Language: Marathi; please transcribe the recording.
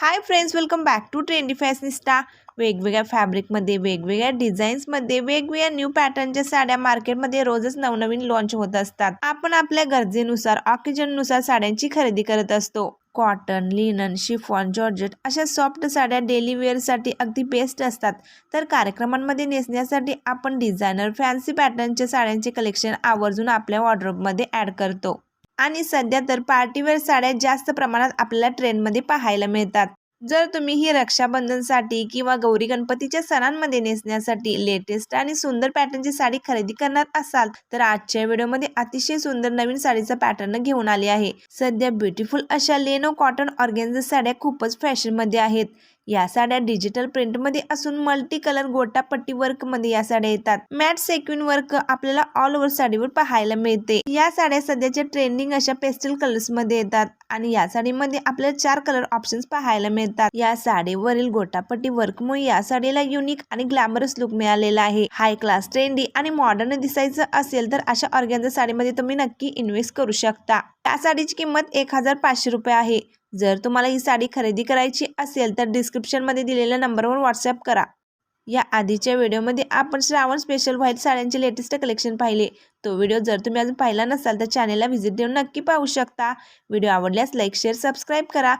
Hi friends welcome back to trendy fashionista वेगवेगळ्या फॅब्रिकमध्ये वेगवेगळ्या डिझाईन्समध्ये वेगवेगळ्या न्यू पॅटर्नच्या साड्या मार्केटमध्ये रोजच नवनवीन लॉन्च होत असतात. आपण आपल्या गरजेनुसार ऑकेजननुसार साड्यांची खरेदी करत असतो. कॉटन लिनन शिफॉन जॉर्जेट अशा सॉफ्ट साड्या डेली वेअरसाठी अगदी बेस्ट असतात. तर कार्यक्रमांमध्ये नेसण्यासाठी आपण डिझायनर फॅन्सी पॅटर्नच्या साड्यांचे कलेक्शन आवर्जून आपल्या वॉर्ड्रोबमध्ये ॲड करतो. आणि सध्या तर पार्टीवेअर साड्या जास्त प्रमाणात आपल्याला ट्रेंडमध्ये पाहायला मिळतात. जर तुम्ही ही रक्षाबंधनसाठी किंवा गौरी गणपतीच्या सणांमध्ये नेसण्यासाठी लेटेस्ट आणि सुंदर पॅटर्नची साडी खरेदी करणार असाल तर आजच्या व्हिडिओमध्ये अतिशय सुंदर नवीन साडीचा पॅटर्न घेऊन आले आहे. सध्या ब्युटिफुल अशा लेनो कॉटन ऑर्गेन्झ साड्या खूपच फॅशनमध्ये आहेत. या साड्या डिजिटल प्रिंटमध्ये असून मल्टी कलर गोटापट्टी वर्कमध्ये या साड्या येतात. मॅट सेक्विन वर्क आपल्याला ऑल ओव्हर साडीवर पाहायला मिळते. या साड्या सध्याच्या ट्रेंडिंग अशा पेस्टल कलर्समध्ये येतात आणि या साडीमध्ये आपल्याला चार कलर ऑप्शन्स पाहायला मिळतात. या साडीवरील गोटापट्टी वर्कमुळे या साडीला युनिक आणि ग्लॅमरस लुक मिळालेला आहे. हाय क्लास ट्रेंडी आणि मॉडर्न दिसायचं असेल तर अशा ऑर्गॅन्झा साडीमध्ये तुम्ही नक्की इन्व्हेस्ट करू शकता. या साडीची किंमत एक हजार पाचशे रुपये आहे. जर तुम्हाला ही साडी खरेदी करायची असेल तर डिस्क्रिप्शनमध्ये दिलेल्या नंबरवर व्हॉट्सअप करा. या आधीच्या व्हिडिओमध्ये आपण श्रावण स्पेशल व्हाईट साड्यांचे लेटेस्ट कलेक्शन पाहिले. तो व्हिडिओ जर तुम्ही अजून पाहिला नसाल तर चॅनेलला व्हिजिट देऊन नक्की पाहू शकता. व्हिडिओ आवडल्यास लाईक शेअर सबस्क्राईब करा.